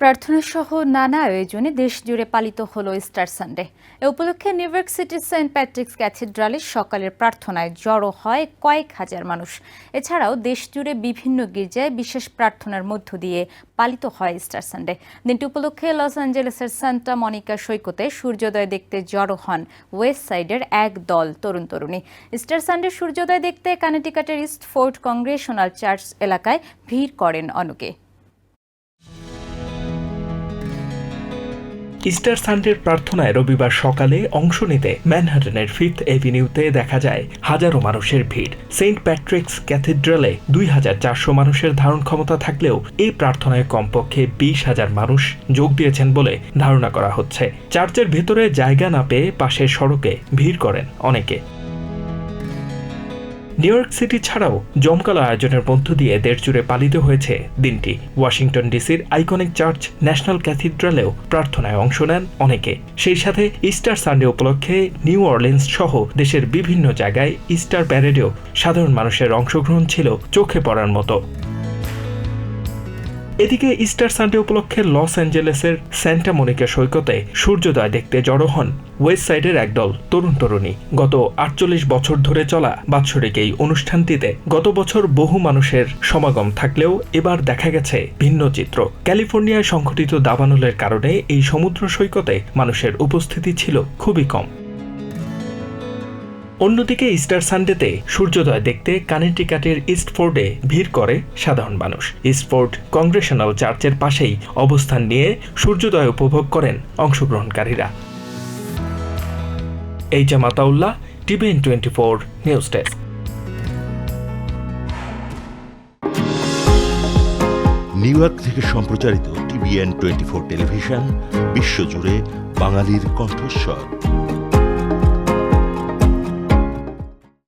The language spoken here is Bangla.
প্রার্থনা সহ নানা আয়োজনে দেশ জুড়ে পালিত হলো ইস্টার সানডে। এ উপলক্ষে নিউ ইয়র্ক সিটির সেন্ট প্যাট্রিক্স ক্যাথিড্রালে সকালের প্রার্থনায় জড়ো হয় কয়েক হাজার মানুষ। এছাড়াও দেশ জুড়ে বিভিন্ন গির্জায় বিশেষ প্রার্থনার মধ্য দিয়ে পালিত হয় ইস্টার সানডে। দিনটি উপলক্ষে লস অ্যাঞ্জেলেসের সান্টা মনিকা সৈকতে সূর্যোদয় দেখতে জড়ো হন ওয়েস্ট সাইডের এক দল তরুণ তরুণী। ইস্টার সানডে সূর্যোদয় দেখতে কানেটিকাটের ইস্ট ফোর্ট কংগ্রেশনাল চার্চ এলাকায় ভিড় করেন অনেকে। ইস্টার সানডের প্রার্থনায় রবিবার সকালে অংশ নিতে ম্যানহাটনের ফিফথ এভিনিউতে দেখা যায় হাজারো মানুষের ভিড়। সেন্ট প্যাট্রিক্স ক্যাথিড্রালে দুই হাজার চারশো মানুষের ধারণ ক্ষমতা থাকলেও এই প্রার্থনায় কমপক্ষে বিশ হাজার মানুষ যোগ দিয়েছেন বলে ধারণা করা হচ্ছে। চার্চের ভেতরে জায়গা না পেয়ে পাশের সড়কে ভিড় করেন অনেকে। নিউ ইয়র্ক সিটি ছাড়াও জমকালো আয়োজনের মধ্য দিয়ে দেশজুড়ে পালিত হয়েছে দিনটি। ওয়াশিংটন ডিসির আইকনিক চার্চ, ন্যাশনাল ক্যাথিড্রালেও প্রার্থনায় অংশ নেন অনেকে। সেই সাথে ইস্টার সানডে উপলক্ষে নিউ অরলিন্স সহ দেশের বিভিন্ন জায়গায় ইস্টার প্যারেডেও সাধারণ মানুষের অংশগ্রহণ ছিল চোখে পড়ার মতো। এদিকে ইস্টার সানডে উপলক্ষে লস অ্যাঞ্জেলেসের স্যান্টা মনিকা সৈকতে সূর্যোদয় দেখতে জড়ো হন ওয়েস্ট সাইডের একদল তরুণ তরুণী। গত আটচল্লিশ বছর ধরে চলা বাৎসরিক এই অনুষ্ঠানটিতে গত বছর বহু মানুষের সমাগম থাকলেও এবার দেখা গেছে ভিন্ন চিত্র। ক্যালিফোর্নিয়ায় সংঘটিত দাবানলের কারণে এই সমুদ্র সৈকতে মানুষের উপস্থিতি ছিল খুবই কম। অন্যদিকে ইস্টার সানডেতে সূর্যোদয় দেখতে কানেটিকাটের ইস্টফোর্ডে ভিড় করে সাধারণ মানুষ। ইস্টফোর্ড কংগ্রেশনাল চার্চের পাশেই অবস্থান নিয়ে সূর্যোদয় উপভোগ করেন অংশগ্রহণকারীরা। এই জামাতাউল্লাহ TVN twenty four news desk. New York থেকে সম্প্রচারিত টিভিএন টোয়েন্টি ফোর টেলিভিশন, বিশ্বজুড়ে বাঙালির কণ্ঠস্বর।